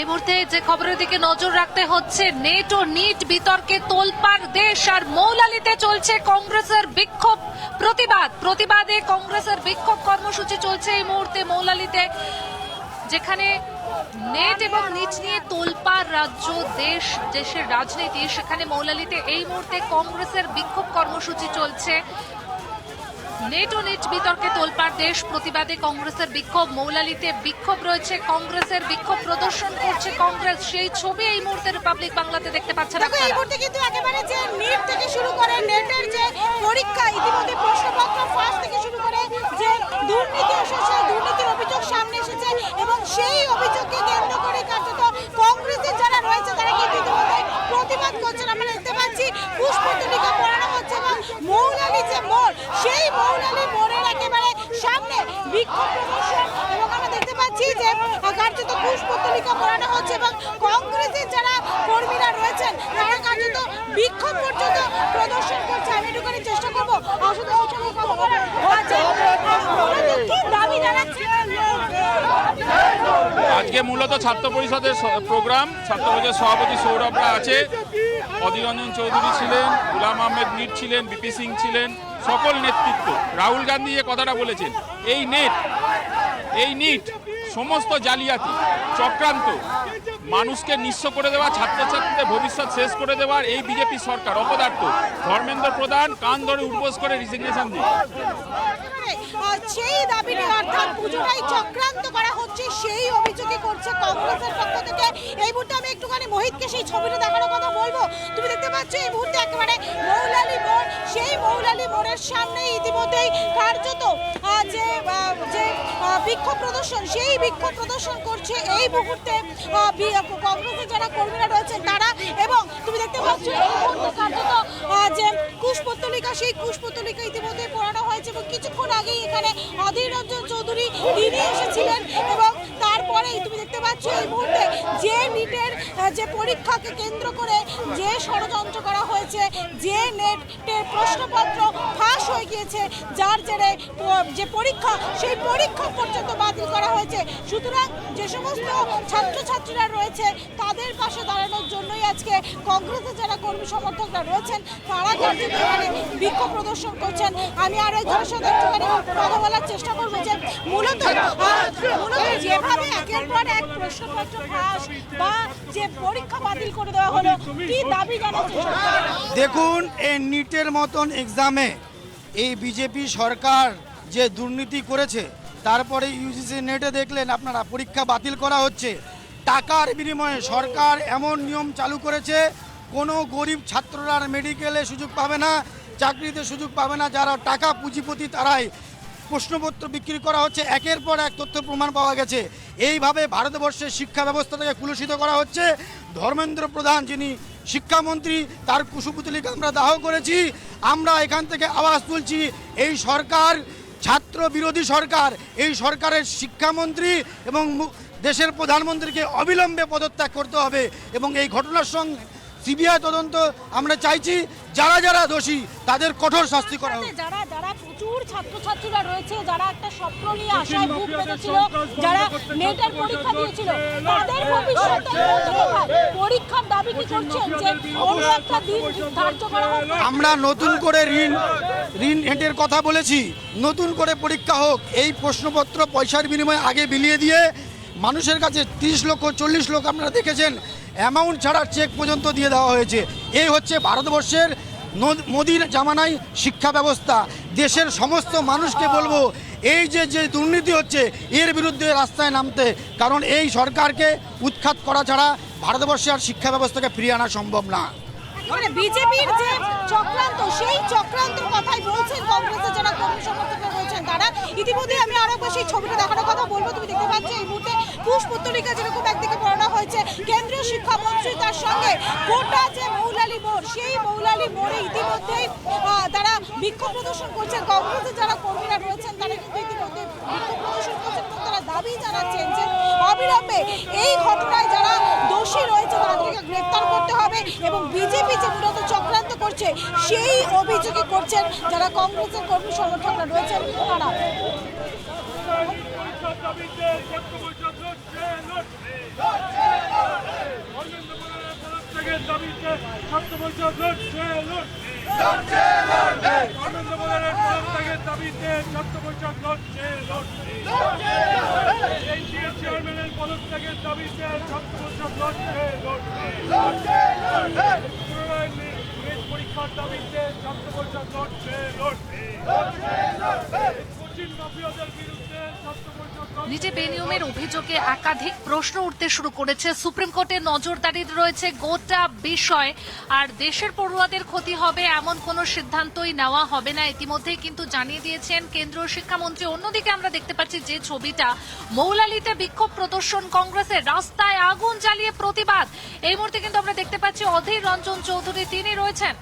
এই মুহূর্তে যে খবরের দিকে নজর রাখতে হচ্ছে, নেট ও নিট বিতর্কে তোলপাড় দেশ আর মৌলালিতে চলছে কংগ্রেসের বিক্ষোভ প্রতিবাদ। প্রতিবাদে কংগ্রেসের বিক্ষোভ কর্মসূচি চলছে এই মুহূর্তে মৌলালিতে, যেখানে নেট এবং নিচ নিয়ে তোলপাড় রাজ্য দেশ, দেশের রাজনীতি, সেখানে মৌলালিতে এই মুহূর্তে কংগ্রেসের বিক্ষোভ কর্মসূচি চলছে। নেট ও নিট বিতর্কে তোলপাড় দেশ প্রতিবাদে কংগ্রেসের বিক্ষোভ। মৌলালিতে বিক্ষোভ রয়েছে কংগ্রেসের বিক্ষোভ প্রদর্শন করছে কংগ্রেস। সেই ছবি এই মুহূর্তে রিপাবলিক বাংলাতে দেখতে পাচ্ছেন দেখো এই মুহূর্তে কিন্তু একেবারে যে নিট থেকে শুরু করে নেটের যে পরীক্ষা ইতিমধ্যে প্রশ্নপত্র ফাঁস থেকে শুরু করে যে দুর্নীতি এসেছে দুর্নীতির অভিযোগ সামনে এসেছে এবং সেই অভিযোগকে কেন্দ্র করে কার্যত কংগ্রেসের যারা রয়েছে তারা কিন্তু ইতিমধ্যে প্রতিবাদ করছেন আমরা দেখতে পাচ্ছি পুষ্পতলিকা পড়ানো হচ্ছে এবং মৌলালি যে মোড় সেই মৌলালি মোড়ের একেবারে সামনে বিক্ষোভ প্রদর্শন এবং আমরা দেখতে পাচ্ছি যে কার্যত পুষ্পতলিকা পড়ানো হচ্ছে এবং কংগ্রেসের যারা কর্মীরা রয়েছেন, তারা কার্যত বিক্ষোভ পর্যন্ত প্রদর্শন করছে। আমি একটুখানি চেষ্টা করব। আজকে মূলত ছাত্র পরিষদের প্রোগ্রাম, ছাত্র পরিষদের সভাপতি সৌরভরা আছে। অধীর রঞ্জন চৌধুরী ছিলেন, গুলাম আহমেদ মির ছিলেন বিপি সিং ছিলেন, সকল নেতৃত্ব। রাহুল গান্ধী এ কথাটা বলেছেন, এই নেট, এই নিট সমস্ত জালিয়াতি, চক্রান্ত, মানুষকে নিঃস্ব করে দেওয়া, ছাত্রছাত্রীদের ভবিষ্যৎ শেষ করে দেওয়ার এই বিজেপি সরকার অপদার্থ। ধর্মেন্দ্র প্রধান কান ধরে উঠবোস করে রিজিগনেশন দিয়ে আহ, সেই দাবি নিয়ে অর্থাৎ পুজোটাই চক্রান্ত করা হচ্ছে সেই অভিযোগই কংগ্রেসের পক্ষ থেকে এই মুহূর্তে আমি একটুখানি মোহিতকে সেই ছবিটা দেখানোর কথা বলব। তুমি দেখতে পাচ্ছ এই মুহূর্তে একেবারে মৌলালি মোড়, সেই মৌলালি মোড়ের সামনে ইতিমধ্যেই কার্যত যে যে বিক্ষোভ প্রদর্শন, সেই বিক্ষোভ প্রদর্শন করছে এই মুহূর্তে কংগ্রেসের যারা কর্মীরা রয়েছেন তারা এবং তুমি দেখতে পাচ্ছ এই মুহূর্তে কার্যত যে কুশপত্তলিকা, সেই কুশপত্তলিকা ইতিমধ্যে পড়ানো হয়েছে এবং কিছুক্ষণ আগেই এখানে অধীর রঞ্জন চৌধুরী তিনি এসেছিলেন এবং পাচ্ছ এই মুহূর্তে যে নিটের যে পরীক্ষাকে কেন্দ্র করে যে ষড়যন্ত্র করা হয়েছে, যে নেটের প্রশ্নপত্র ফাঁস হয়ে গিয়েছে, যার জেরে যে পরীক্ষা, সেই পরীক্ষা পর্যন্ত বাতিল করা হয়েছে। সুতরাং যে সমস্ত ছাত্রছাত্রীরা রয়েছে, তাদের পাশে দাঁড়ানোর জন্যই আজকে কংগ্রেসের যারা কর্মী সমর্থকরা রয়েছেন, তারা কিন্তু এখানে বিক্ষোভ প্রদর্শন করছেন। আমি আরও একজনের সাথে কথা বলার চেষ্টা করব যে মূলত মূলত যেভাবে একের পর এক প্রশ্নপত্র ফাঁস বা যে পরীক্ষা বাতিল করে দেওয়া হলো কি দাবি জানাচ্ছে দেখুন এই নিটের মতন এক্সামে এই বিজেপি সরকার যে দুর্নীতি করেছে তারপরে ইউজিসি নেটে দেখলেন আপনারা পরীক্ষা বাতিল করা হচ্ছে। টাকার বিনিময়ে সরকার এমন নিয়ম চালু করেছে কোনো গরিব ছাত্ররা আর মেডিকেলে সুযোগ পাবে না চাকরিতে সুযোগ পাবে না যারা টাকা পুঁজিপতি তারাই প্রশ্নপত্র বিক্রি করা হচ্ছে, একের পর এক তথ্য প্রমাণ পাওয়া গেছে। এইভাবে ভারতবর্ষের শিক্ষা ব্যবস্থাটাকে কুলুষিত করা হচ্ছে। ধর্মেন্দ্র প্রধান, যিনি শিক্ষামন্ত্রী, তার কুশুপুতলিকে আমরা দাহ করেছি। আমরা এখান থেকে আওয়াজ তুলছি, এই সরকার ছাত্র বিরোধী সরকার, এই সরকারের শিক্ষামন্ত্রী এবং দেশের প্রধানমন্ত্রীকে অবিলম্বে পদত্যাগ করতে হবে এবং এই ঘটনার সঙ্গে সিবিআই তদন্ত আমরা চাইছি। যারা যারা দোষী, তাদের কঠোর শাস্তি করা যারা প্রচুর ছাত্রছাত্রীরা রয়েছে যারা একটা স্বপ্ন নিয়ে আশায় বুক পেতেছিল যারা নেটের পরীক্ষা দিয়েছিল তাদের ভবিষ্যৎ পরীক্ষার দাবি কি করছেন যে অন্য একটা দিন ধার্য করা আমরা নতুন করে ঋণ ঋণ হেঁটের কথা বলেছি। নতুন করে পরীক্ষা হোক এই প্রশ্নপত্র পয়সার বিনিময়ে আগে বিলিয়ে দিয়ে মানুষের কাছে তিরিশ লক্ষ চল্লিশ লক্ষ আপনারা দেখেছেন অ্যামাউন্ট ছাড়া চেক পর্যন্ত দিয়ে দেওয়া হয়েছে। এই হচ্ছে ভারতবর্ষের মোদির জামানায় শিক্ষা ব্যবস্থা, দেশের সমস্ত মানুষকে বলব, এই যে যে দুর্নীতি হচ্ছে, এর বিরুদ্ধে রাস্তায় নামতে, কারণ এই সরকারকে উৎখাত করা ছাড়া ভারতবর্ষে আর শিক্ষা ব্যবস্থাকে ফিরিয়ে আনা সম্ভব না। মানে বিজেপির যে চক্রান্ত, সেই বলছেন ইতিমধ্যে আমি আরও সেই ছবিটা দেখানোর কথা বলব, তুমি দেখতে পাচ্ছ এই মুহূর্তে পুষ্পত্তলিকা যেরকম একদিকে হয়েছে। কেন্দ্রীয় শিক্ষামন্ত্রী তার সঙ্গে গোটা যে মৌলালি মোড়। সেই মৌলালি মোড়ে ইতিমধ্যেই তারা বিক্ষোভ প্রদর্শন করছেন। কংগ্রেসের যারা কর্মীরা রয়েছেন, তারা কিন্তু ইতিমধ্যে বিক্ষোভ প্রদর্শন করছেন এবং তারা দাবি জানাচ্ছেন যে অবিলম্বে এই ঘটনায় যারা দোষী রয়েছে, তাদেরকে গ্রেফতার করতে হবে এবং বিজেপি যে মূলত চক্রান্ত করছে, সেই অভিযোগই করছেন যারা কংগ্রেসের কর্মী সমর্থকরা রয়েছেন তারা। দাবিতে ছাত্র পরিষদ লড়ছে লড়ছে পদত্যাগের দাবিতে ছাত্র পরিষদ লড়ছে লড়ছে। ধর্মেন্দ্র প্রধানের পদত্যাগের দাবিতে ছাত্র পরিষদ লড়ছে লড়ছে। এই চেয়ারম্যানের পদত্যাগের দাবিতে ছাত্র পরিষদ লড়ছে লড়ছে। পুনরায় পরীক্ষার দাবিতে ছাত্র পরিষদ লড়ছে লড়ছে। কোচিং মাফিয়াদের বিরুদ্ধে ছাত্র পরিষদ নিজে বেনিয়মের অভিযোগে একাধিক প্রশ্ন উঠতে শুরু করেছে। সুপ্রিম কোর্টের নজরদারি রয়েছে গোটা বিষয়। আর দেশের পড়ুয়াদের ক্ষতি হবে এমন কোনো সিদ্ধান্তই নেওয়া হবে না। ইতিমধ্যেই কিন্তু জানিয়ে দিয়েছেন কেন্দ্রীয় শিক্ষামন্ত্রী। অন্যদিকে আমরা দেখতে পাচ্ছি যে ছবিটা মৌলালিতে বিক্ষোভ প্রদর্শন, কংগ্রেসের রাস্তায় আগুন জ্বালিয়ে প্রতিবাদ। এই মুহূর্তে কিন্তু আমরা দেখতে পাচ্ছি অধীর রঞ্জন চৌধুরী, তিনি রয়েছেন